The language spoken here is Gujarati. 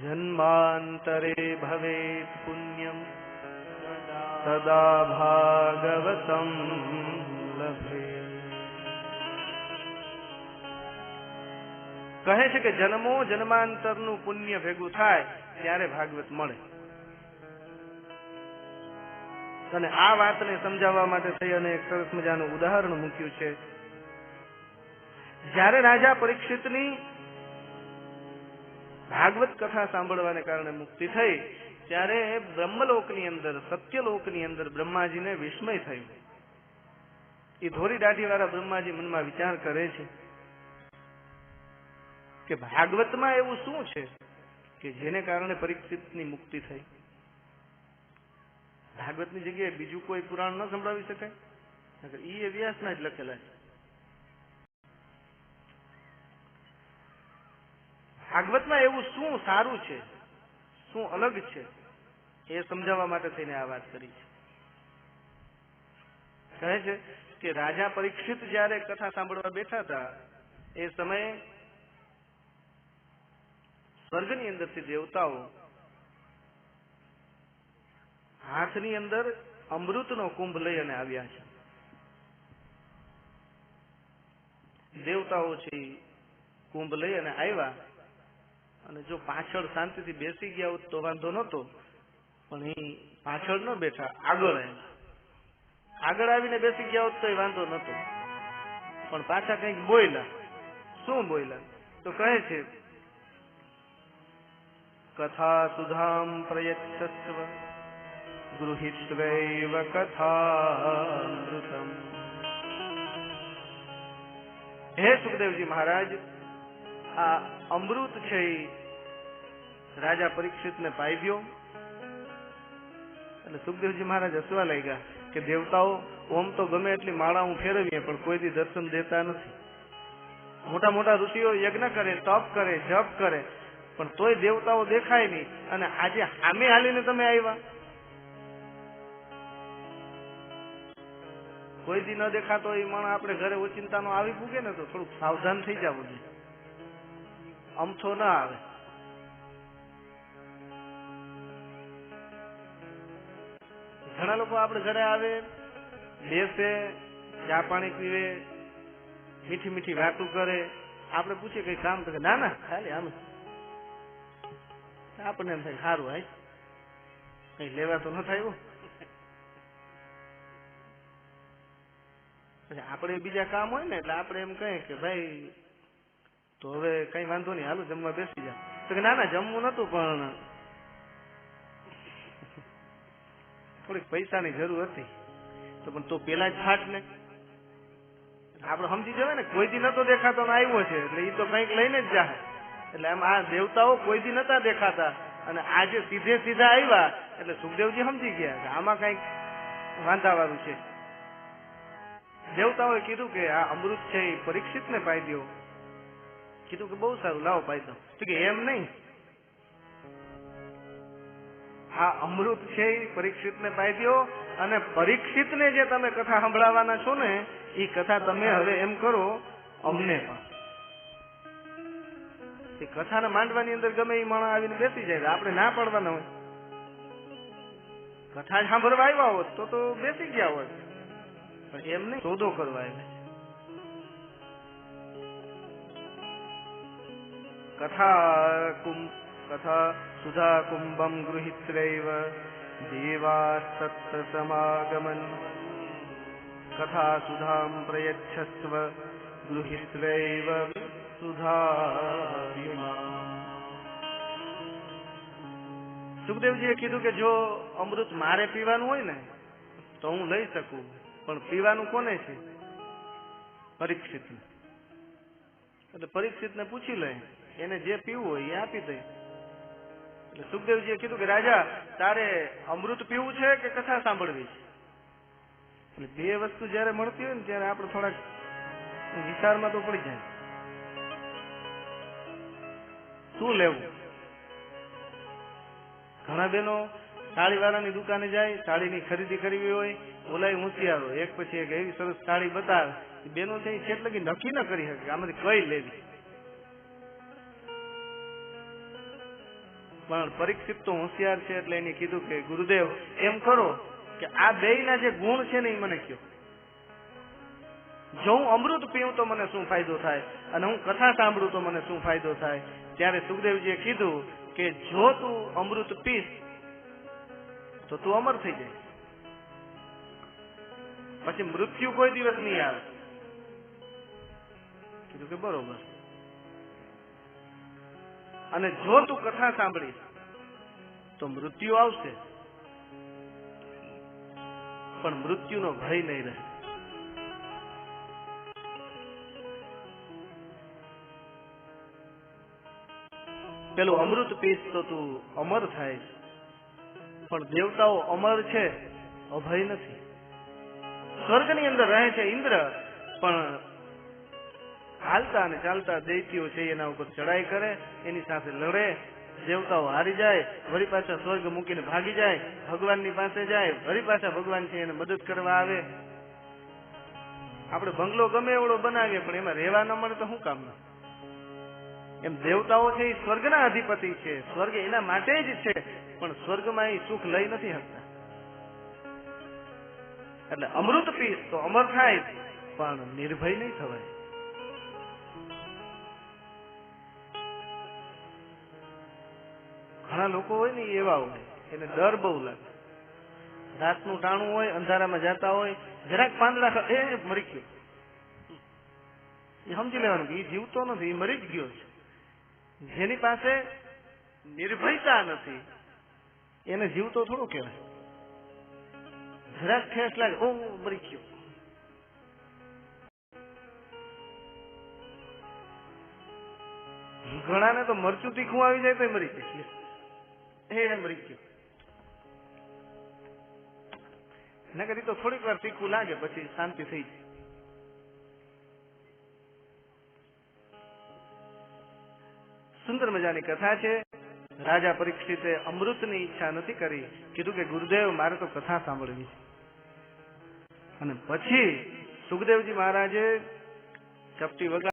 જન્માંતરે ભવે પુણ્યમ તદા ભાગવતમ લભે કહે છે કે જન્મો જન્માંતરનું પુણ્ય ભેગું થાય, ત્યારે ભાગવત મળે. અને આ વાતને સમજાવવા માટે થઈ અને એક સરસ મજાનું ઉદાહરણ મૂક્યું છે. જ્યારે રાજા પરીક્ષિતની ભાગવત કથા સાંભળવાને કારણે મુક્તિ થઈ, ત્યારે બ્રહ્મલોકની અંદર, સત્યલોકની અંદર બ્રહ્માજીને વિસ્મય થયું. એ ધોરી દાઢી વાળા બ્રહ્માજી મનમાં વિચાર કરે છે કે ભાગવતમાં એવું શું છે કે જેને કારણે પરીક્ષિતની મુક્તિ થઈ? ભાગવતની જગ્યાએ બીજું કોઈ પુરાણ ન સંભળાવી શકાય? એ વ્યાસના જ લખેલા છે. ભાગવતમાં એવું શું સારું છે? શું અલગ છે? એ સમજાવવા માટે થઈને આ વાત કરી છે. કહે છે કે રાજા પરીક્ષિત જ્યારે કથા સાંભળવા બેઠા હતા, એ સમયે સ્વર્ગની અંદરથી દેવતાઓ હાથની અંદર અમૃતનો કુંભ લઈ અને આવ્યા છે. દેવતાઓ છે કુંભ લઈ અને આવ્યા. અને જો પાછળ શાંતિથી બેસી ગયા હોત તો વાંધો નહોતો. પણ એ પાછળ ન બેઠા, આગળ આવ્યા આગળ આવીને બેસી ગયા હોત તો એ વાંધો નહોતો. પણ પાછા કંઈક બોયલા શું બોયલા તો કહે છે, કથા સુધામ પ્રયચ્છસ્વ, ગૃહિત્વૈવ કથામૃતમ. હે સુખદેવજી મહારાજ આ અમૃત છે એ રાજા પરીક્ષિતને પાઈ અને સુખદેવજી મહારાજ હસવા લાગ્યા કે, દેવતાઓ, ઓમ તો ગમે એટલી માળા હું ફેરવીએ, પણ કોઈથી દર્શન દેતા નથી. મોટા મોટા ઋષિઓ યજ્ઞ કરે, તપ કરે, જપ કરે, પણ તોય દેવતાઓ દેખાય નહીં. અને આજે આમે હાલીને તમે આવ્યા. કોઈ દી ન દેખાતો એ મણ આપણે ઘરે ઓચિંતાનો આવી પૂગે ને તો થોડુંક સાવધાન થઈ જવું જોઈએ અમથો ના આવે. ઘણા લોકો આપણે ઘરે આવે, બેસે, ચા પાણી પીવે, મીઠી મીઠી વાતું કરે. આપણે પૂછીએ કઈ કામ કરે. ના ના, ખાલી આમ આપણને એમ થાય સારું, હાય. કઈ લેવા તો ન થાય આપણે બીજા કામ હોય ને, એટલે આપણે એમ કહીએ કે ભાઈ તો હવે કઈ વાંધો નહીં. હાલો, જમવા બેસી જા. તો કે ના ના, જમવું નતું પણ થોડીક પૈસાની જરૂર હતી. તો પણ તો પેલા જ ફાટ ને. આપણે સમજી જવાય ને, કોઈ દી નતો દેખાતો આવ્યો છે. એટલે એ તો કંઈક લઈને જ જાય એટલે આમ આ દેવતાઓ કોઈ દી નતા દેખાતા. અને આજે સીધે સીધા આવ્યા. એટલે સુખદેવજી સમજી ગયા કે આમાં કંઈક વાંધાવાળું છે. દેવતાઓએ કીધું કે આ અમૃત છે એ પરીક્ષિત ને પાઈ દો કીધું કે બહુ સારું, લાવો પાયસો. તો કે એમ નહીં. આ અમૃત છે એ પરીક્ષિત ને પાઈ દો અને પરીક્ષિત ને જે તમે કથા સંભળાવવાના છો ને એ કથા તમે હવે એમ કરો, અમને પણ. કથાને માંડવાની અંદર ગમે એ માણસ આવીને બેસી જાય આપણે ના પાડવાના હોય. કથા સાંભળવા આવ્યા હોત તો તો બેસી ગયા હોત. પણ એમ નહીં, સોદો કરવા આવ્યા. કથા કુંભ કથા સુધા કુંભમ ગૃહિત્રૈવ દેવા સત્ર સમાગમન કથા સુધામ પ્રયચ્છસ્વ ગૃહિત્રૈવ સુધા સુખદેવજીએ કીધું કે જો અમૃત મારે પીવાનું હોય ને, તો હું લઈ શકું, પણ પીવાનું કોને છે? પરીક્ષિત એટલે પરીક્ષિત ને પૂછી લે. એને જે પીવું હોય એ આપી દે. એટલે સુખદેવજીએ કીધું કે, રાજા, તારે અમૃત પીવું છે કે કથા સાંભળવી છે? એટલે બે વસ્તુ જયારે મળતી હોય ને, ત્યારે આપણે થોડાક વિચારમાં તો પડી જાય. શું લેવું? ઘણા બેનો સાડીવાળાની દુકાને જાય, સાડીની ખરીદી કરવી હોય, ઓલાય હોશિયાર હોય એક પછી એક એવી સરસ સાડી બતાવે. બેનો છે છેટ લગી નક્કી ન કરી શકે. આમાંથી કઈ લેવી? પણ પરીક્ષિત તો હોશિયાર છે એટલે એને કીધું કે, ગુરુદેવ, એમ કરો કે આ બેયના જે ગુણ છે ને એ મને કયો. જો હું અમૃત પીઉં તો મને શું ફાયદો થાય? અને હું કથા સાંભળું તો મને શું ફાયદો થાય? ત્યારે સુખદેવજીએ કીધું કે, જો તું અમૃત પીશ તો તું અમર થઈ જાય. પછી મૃત્યુ કોઈ દિવસ નહીં આવે. કીધું કે, બરોબર. અને જો તું કથા સાંભળીશ, તો મૃત્યુ આવશે. પણ મૃત્યુનો ભય નહીં રહે. પેલું અમૃત પીશ તો તું અમર થાય પણ દેવતાઓ અમર છે, અભય નથી. સ્વર્ગની અંદર રહે છે ઇન્દ્ર, પણ હાલતા અને ચાલતા દૈત્યો છે એના ઉપર ચડાઈ કરે, એની સાથે લડે, દેવતાઓ હારી જાય, વળી પાછા સ્વર્ગ મૂકીને ભાગી જાય, ભગવાનની પાસે જાય, વળી પાછા ભગવાન છે એને મદદ કરવા આવે. આપણે બંગલો ગમે એવડો બનાવીએ, પણ એમાં રહેવા ન મળે તો શું કામના એમ દેવતાઓ છે એ સ્વર્ગના અધિપતિ છે. સ્વર્ગ એના માટે જ છે, પણ સ્વર્ગમાં એ સુખ લઈ નથી શકતા. એટલે અમૃત પીસ તો અમર થાય, પણ નિર્ભય નહીં થવાય. ઘણા લોકો હોય ને એવા હોય, એને ડર બહુ લાગે. રાતનું ટાણું હોય, અંધારામાં જતા હોય, જરાક પાંદડા એ મરી ગયો. એ સમજી લેવાનું કે એ જીવતો નથી, એ મરી જ ગયો છે. જેની પાસે નિર્ભયતા નથી, એને જીવતો થોડો કહેવાય. જરાક ઠેસ લાગે ઓ મરી ગયો. ઘણાને તો મરચું તીખું આવી જાય તો મરી જાય મરી ગયો. એના કરી તો થોડીક વાર તીખું લાગે, પછી શાંતિ થઈ જાય. સુંદર મજાની કથા છે. રાજા પરીક્ષિતે અમૃતની ઈચ્છા નથી કરી. કીધું કે, ગુરુદેવ, મારે તો કથા સાંભળવી છે. અને પછી સુખદેવજી મહારાજે ચપટી વગા